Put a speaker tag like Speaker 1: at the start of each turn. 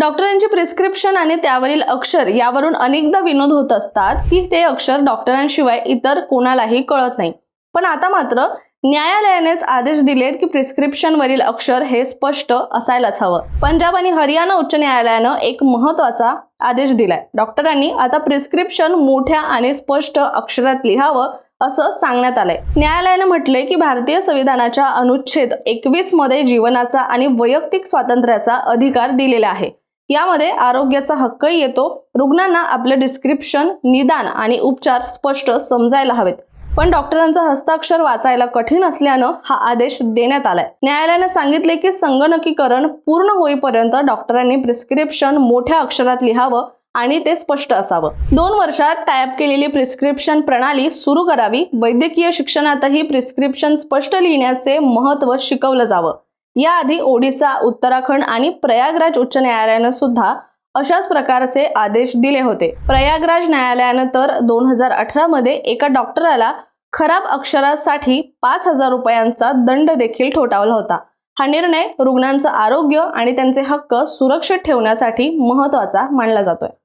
Speaker 1: डॉक्टरांची प्रिस्क्रिप्शन आणि त्यावरील अक्षर यावरून अनेकदा विनोद होत असतात की ते अक्षर डॉक्टरांशिवाय इतर कोणालाही कळत नाही. पण आता मात्र न्यायालयानेच आदेश दिलेत की प्रिस्क्रिप्शन वरील अक्षर हे स्पष्ट असायलाच हवं. पंजाब आणि हरियाणा उच्च न्यायालयानं एक महत्त्वाचा आदेश दिलाय. डॉक्टरांनी आता प्रिस्क्रिप्शन मोठ्या आणि स्पष्ट अक्षरात लिहावं असं सांगण्यात आलंय. न्यायालयानं म्हटलंय की भारतीय संविधानाच्या अनुच्छेद एकवीसमध्ये जीवनाचा आणि वैयक्तिक स्वातंत्र्याचा अधिकार दिलेला आहे. यामध्ये आरोग्याचा हक्कही येतो. रुग्णांना आपलं डिस्क्रिप्शन निदान आणि उपचार स्पष्ट समजायला हवेत. पण डॉक्टरांचा हस्ताक्षर वाचायला कठीण असल्यानं हा आदेश देण्यात आलाय. न्यायालयाने सांगितले की संगणकीकरण पूर्ण होईपर्यंत डॉक्टरांनी प्रिस्क्रिप्शन मोठ्या अक्षरात लिहावं आणि ते स्पष्ट असावं. दोन वर्षात टायप केलेली प्रिस्क्रिप्शन प्रणाली सुरू करावी. वैद्यकीय शिक्षणातही प्रिस्क्रिप्शन स्पष्ट लिहिण्याचे महत्त्व शिकवलं जावं. याआधी ओडिसा उत्तराखंड आणि प्रयागराज उच्च न्यायालयानं सुद्धा अशाच प्रकारचे आदेश दिले होते. प्रयागराज न्यायालयानं तर दोन हजार अठरा मध्ये एका डॉक्टराला खराब अक्षरासाठी पाच हजार रुपयांचा दंड देखील ठोठावला होता. हा निर्णय रुग्णांचं आरोग्य आणि त्यांचे हक्क सुरक्षित ठेवण्यासाठी महत्त्वाचा मानला जातोय.